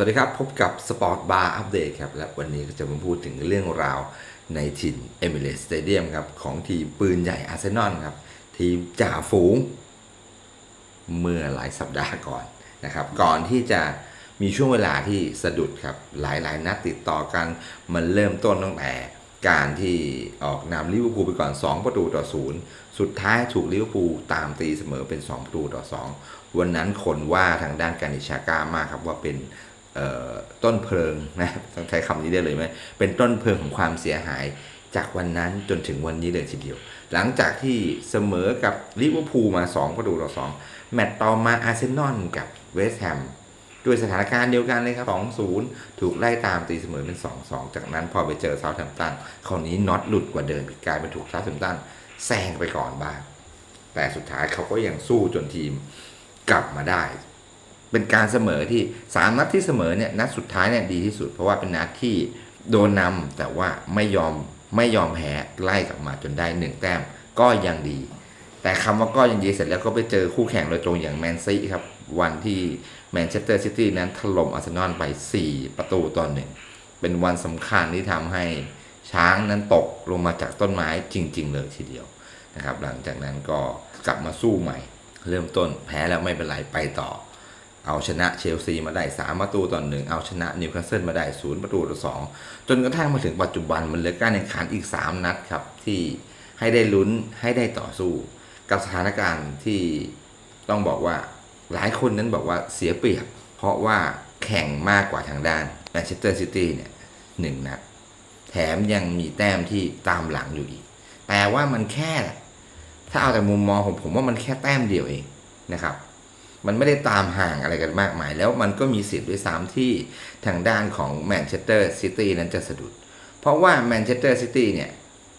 วัสดีครับพบกับสปอร์ตบาร์อัปเดตครับ และวันนี้ก็จะมาพูดถึงเรื่องราวในถิ่นเอมิเรสสเตเดียมครับ ของทีมปืนใหญ่อาร์เซนอลครับ ทีมจ่าฝูง เมื่อหลายสัปดาห์ก่อนนะครับ ก่อนที่จะมีช่วงเวลาที่สะดุดครับ หลายๆ นัดติดต่อกัน มันเริ่มต้นตั้งแต่การที่ออกนำลิเวอร์พูลไปก่อน 2 ประตูต่อศูนย์สุดท้ายถูกลิเวอร์พูลตามตีเสมอเป็น 2 ประตูต่อ 2 วันนั้นคนว่าทางด้านการิชาก้ามากครับว่าเป็น ต้นเพลิงนะต้องใช้คำนี้ได้เลยไหมเป็นต้นเพลิงของความเสียหายจากวันนั้นจนถึงวันนี้เลยทีเดียว หลังจากที่เสมอกับลิเวอร์พูลมา 2 ประตูต่อ 2 แมตต์ต่อมาอาร์เซนอลกับเวสต์แฮมด้วยสถานการณ์เดียวกันเลยครับ 2-0 ถูกไล่ตามตีเสมอเป็น 2-2 จากนั้นพอไปเจอเซาท์แฮมป์ตันคราวนี้น็อตหลุดกว่าเดิมอีกกลายเป็นถูกเซาท์แฮมป์ตันแซงไปก่อนบ้างแต่สุดท้ายเขาก็ยังสู้จนทีมกลับมาได้ เป็นการเสมอที่ 3 นัดที่เสมอเนี่ยนัดสุดท้ายเนี่ยดีที่สุด เพราะว่าเป็นนัดที่โดนนำแต่ว่าไม่ยอมไม่ยอมแพ้ไล่กลับมาจนได้หนึ่งแต้มก็ยังดี แต่คำว่าก็ยังดีเสร็จแล้วก็ไปเจอคู่แข่งโดยตรงอย่างแมนซีครับ วันที่แมนเชสเตอร์ซิตี้นั้นถล่มอาร์เซนอลไป 4 ประตูต่อหนึ่งเป็นวันสำคัญที่ทำให้ช้างนั้นตกลงมาจากต้นไม้จริง ๆ เลยทีเดียวนะครับ หลังจากนั้นก็กลับมาสู้ใหม่ เริ่มต้นแพ้แล้วไม่เป็นไรไปต่อ เอาชนะเชลซีมาได้ 3 ประตูต่อหนึ่งเอาชนะนิวคาสเซิลมาได้ 0 ประตูต่อ 2 จนกระทั่งมาถึงปัจจุบันมันเหลือการแข่งขันอีก 3 นัดครับ ที่ให้ได้ลุ้นให้ได้ต่อสู้ กับสถานการณ์ที่ต้องบอกว่าหลายคนนั้นบอกว่าเสียเปรียบ เพราะว่าแข่งมากกว่าทางด้านแมนเชสเตอร์ซิตี้เนี่ยหนึ่งนัดแถมยังมีแต้มที่ตามหลังอยู่อีก แต่ว่ามันแค่ ถ้าเอาแต่มุมมองของผมว่ามันแค่แต้มเดียวเองนะครับ มันไม่ได้ตามห่างอะไรกันมากมาย แล้วมันก็มีสิทธิ์ด้วยซ้ำที่ทางด้านของแมนเชสเตอร์ซิตี้นั้นจะสะดุด เพราะว่าแมนเชสเตอร์ซิตี้เนี่ย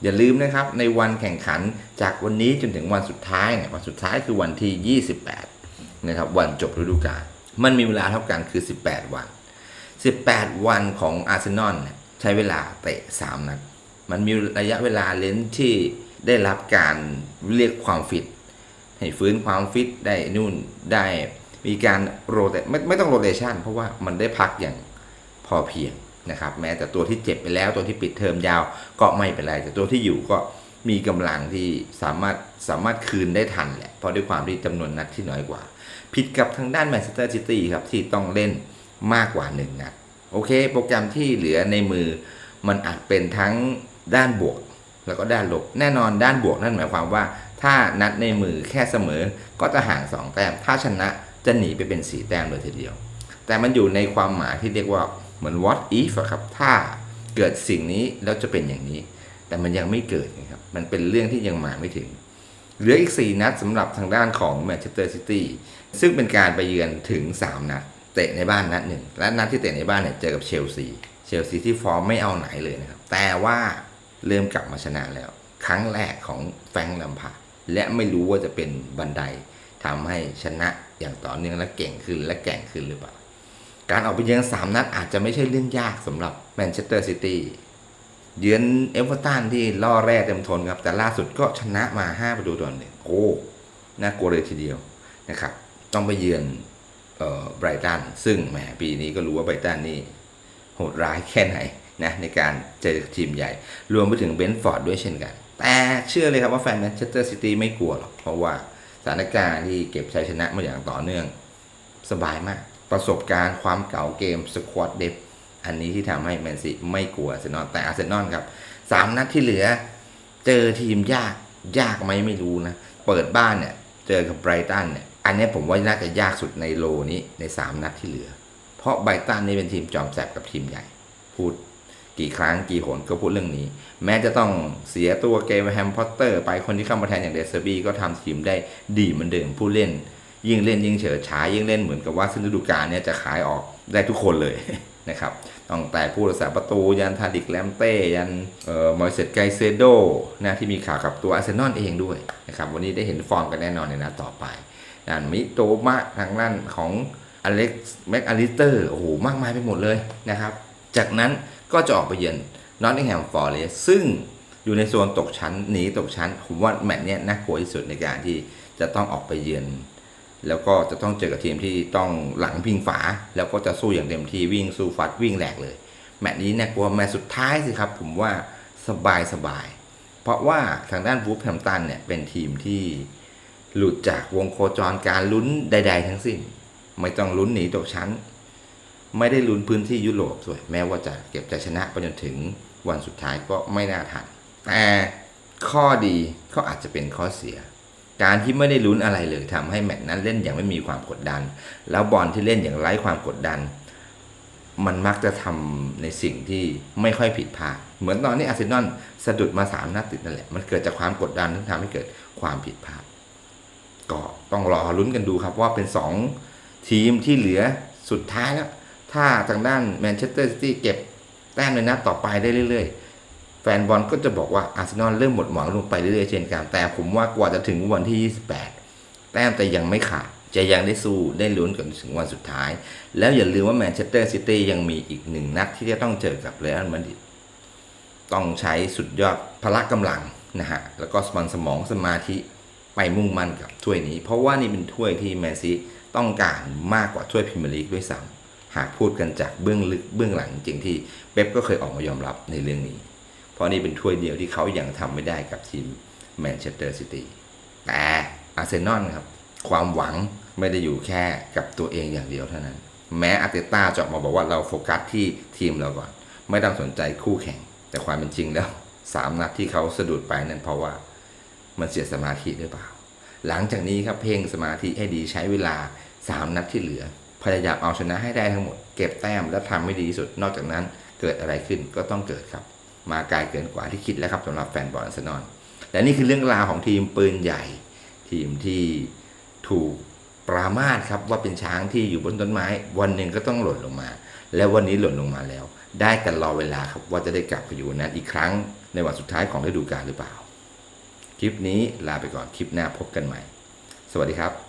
อย่าลืมนะครับในวันแข่งขันจากวันนี้จนถึงวันสุดท้ายเนี่ยวันสุดท้ายคือวันที่ 28นะครับวันจบฤดูกาลมันมีเวลาเท่ากันคือ 18 วัน 18 วันของอาร์เซนอลเนี่ยใช้เวลาเตะ 3 นัดมันมีระยะเวลาเลนที่ได้รับการเรียกความฟิต ให้ฟื้นความฟิตได้นู่นได้มีการโรเตไม่ไม่ต้องโรเตชันเพราะว่ามันได้พักอย่างพอเพียงนะครับ แม้แต่ตัวที่เจ็บไปแล้วตัวที่ปิดเทอมยาวก็ไม่เป็นไร แต่ตัวที่อยู่ก็มีกำลังที่สามารถสามารถคืนได้ทันแหละเพราะด้วยความที่จำนวนนัดที่น้อยกว่า ผิดกับทางด้านแมนเชสเตอร์ซิตี้ครับที่ต้องเล่นมากกว่าหนึ่งนัดโอเค โปรแกรมที่เหลือในมือมันอาจเป็นทั้งด้านบวก แล้วก็ด้านลบแน่นอนด้านบวกนั่นหมายความว่า ถ้านัดในมือแค่เสมอก็จะห่าง 2 แต้ม ถ้าชนะจะหนีไปเป็น 4 แต้มเลยทีเดียว แต่มันอยู่ในความหมายที่เรียกว่าเหมือน what if อะครับ ถ้าเกิดสิ่งนี้แล้วจะเป็นอย่างนี้ แต่มันยังไม่เกิดนะครับ มันเป็นเรื่องที่ยังมาไม่ถึง เหลืออีก 4 นัดสำหรับทางด้านของแมนเชสเตอร์ซิตี้ ซึ่งเป็นการไปเยือนถึง 3 นัด เตะในบ้านนัดหนึ่ง และนัดที่เตะในบ้านเนี่ยเจอกับเชลซี เชลซีที่ฟอร์มไม่เอาไหนเลยนะครับ แต่ว่าเริ่มกลับมาชนะแล้ว ครั้งแรกของแฟงลัมพา และไม่รู้ว่าจะเป็นบันไดทำให้ชนะอย่างต่อเนื่องและเก่งขึ้นและแก่งขึ้นหรือเปล่า การออกไปเยือนสามนัดอาจจะไม่ใช่เรื่องยากสำหรับแมนเชสเตอร์ซิตี้เยือนเอเวอร์ตันที่ล่อแร่เต็มทนครับ แต่ล่าสุดก็ชนะมา 5 ประตูต่อหนึ่งโอ้น่ากลัวเลยทีเดียวนะครับ ต้องไปเยือนเอ่อไบรตันซึ่งแหมปีนี้ก็รู้ว่าไบรตันนี่โหดร้ายแค่ไหนนะในการเจอทีมใหญ่ รวมไปถึงเบนฟอร์ดด้วยเช่นกัน แต่เชื่อเลยครับว่าแฟนแมนเชสเตอร์ซิตี้ไม่กลัวหรอก เพราะว่าสถานการณ์ที่เก็บชัยชนะมาอย่างต่อเนื่องสบายมาก ประสบการณ์ความเก่าเกมสควอตเดฟอันนี้ที่ทำให้แมนซีไม่กลัวอาร์เซนอลแต่อาร์เซนอลครับสามนัดที่เหลือ เจอทีมยากยากไหมไม่รู้นะ เปิดบ้านเนี่ย เจอกับไบรตันเนี่ยอันนี้ผมว่าน่าจะยากสุดในโลนี้ใน 3 นัดที่เหลือ เพราะไบรตันนี่เป็นทีมจอมแสบกับทีมใหญ่ พูด กี่ครั้งกี่หนก็พูดเรื่องนี้ แม้จะต้องเสียตัวเกมแฮมพอตเตอร์ไปคนที่เข้ามาแทนอย่างเดซเซอร์บีก็ทำทีมได้ดีเหมือนเดิมผู้เล่น ยิ่งเล่นยิ่งเฉิดฉายยิ่งเล่นเหมือนกับว่าซึ่งฤดูกาลเนี้ยจะขายออกได้ทุกคนเลยนะครับตั้งแต่ผู้รักษาประตูยันทาดิกแลมเต้ยันเอ่อมอยเซตไกเซโดนะที่มีข่าวกับตัวอาร์เซนอลเองด้วยนะครับวันนี้ได้เห็นฟอร์มกันแน่นอนในนัดต่อไปด้านมิโตมะทางด้านของอเล็กซ์แม็กอลิสเตอร์โอ้โหมากมายไปหมดเลยนะครับ จากนั้น ก็จะออกไปเยือนนอตติงแฮมฟอร์เรสซึ่งอยู่ในโซนตกชั้นหนีตกชั้น ผมว่าแมตช์นี้น่ากลัวที่สุดในการที่จะต้องออกไปเยือน แล้วก็จะต้องเจอกับทีมที่ต้องหลังพิงฝา แล้วก็จะสู้อย่างเต็มที่วิ่งสู้ฟัดวิ่งแหลกเลย แมตช์นี้เนี่ยกลัวแมตช์สุดท้ายสิครับผมว่าสบายสบาย เพราะว่าทางด้านวูฟแฮมตันเนี่ยเป็นทีมที่หลุดจากวงโคจรการลุ้นใด ๆ ทั้งสิ้น ไม่ต้องลุ้นหนีตกชั้น ไม่ได้ลุ้นพื้นที่ยุโรปด้วยแม้ว่าจะเก็บใจชนะไปจนถึงวันสุดท้ายก็ไม่น่าทันแต่ข้อดีก็อาจจะเป็นข้อเสีย การที่ไม่ได้ลุ้นอะไรเลยทำให้แมตช์นั้นเล่นอย่างไม่มีความกดดัน แล้วบอลที่เล่นอย่างไร้ความกดดัน มันมักจะทำในสิ่งที่ไม่ค่อยผิดพลาดเหมือนตอนนี้อาร์เซนอลสะดุดมาสามนัดติดนั่นแหละมันเกิดจากความกดดันที่ทำให้เกิดความผิดพลาดก็ต้องรอลุ้นกันดูครับว่าเป็น 2 ทีมที่เหลือสุดท้ายแล้ว ถ้าทางด้านแมนเชสเตอร์ซิตี้เก็บแต้มในนัดต่อไปได้เรื่อย ๆ แฟนบอลก็จะบอกว่าอาร์เซนอลเริ่มหมดหวังลงไปเรื่อยๆเช่นกันแต่ผมว่ากว่าจะถึงวันที่ 28 แต้มแต่ยังไม่ขาดจะยังได้สู้ได้ลุ้นกันถึงวันสุดท้าย แล้วอย่าลืมว่าแมนเชสเตอร์ซิตี้ยังมีอีกหนึ่งนัดที่จะต้องเจอกับเรอัลมาดริดต้องใช้สุดยอดพละกำลังนะฮะแล้วก็สมองสมองสมาธิไปมุ่งมั่นกับถ้วยนี้ เพราะว่านี่เป็นถ้วยที่แมนซีต้องการมากกว่าถ้วยพรีเมียร์ลีกด้วยซ้ำ หากพูดกันจากเบื้องลึกเบื้องหลังจริงที่เป๊ปก็เคยออกมายอมรับในเรื่องนี้ เพราะนี่เป็นถ้วยเดียวที่เขายังทำไม่ได้กับทีมแมนเชสเตอร์ซิตี้แต่อาร์เซนอลครับความหวังไม่ได้อยู่แค่กับตัวเองอย่างเดียวเท่านั้น แม้อาร์เตต้าจะมาบอกว่าเราโฟกัสที่ทีมเราก่อน ไม่ต้องสนใจคู่แข่ง แต่ความเป็นจริงแล้วสามนัดที่เขาสะดุดไปนั่นเพราะว่ามันเสียสมาธิหรือเปล่า หลังจากนี้ครับเพ่งสมาธิให้ดีใช้เวลา 3 นัดที่เหลือ พยายามเอาชนะให้ได้ทั้งหมด เก็บแต้มและทำให้ดีที่สุด นอกจากนั้นเกิดอะไรขึ้นก็ต้องเกิดครับ มาไกลเกินกว่าที่คิดแล้วครับสำหรับแฟนบอลอาร์เซนอลและนี่คือเรื่องราวของทีมปืนใหญ่ ทีมที่ถูกปรามาสครับว่าเป็นช้างที่อยู่บนต้นไม้ วันหนึ่งก็ต้องหล่นลงมา และวันนี้หล่นลงมาแล้ว ได้แต่รอเวลาครับว่าจะได้กลับไปอยู่นั้นอีกครั้งในวันสุดท้ายของฤดูกาลหรือเปล่า คลิปนี้ลาไปก่อนคลิปหน้าพบกันใหม่ สวัสดีครับ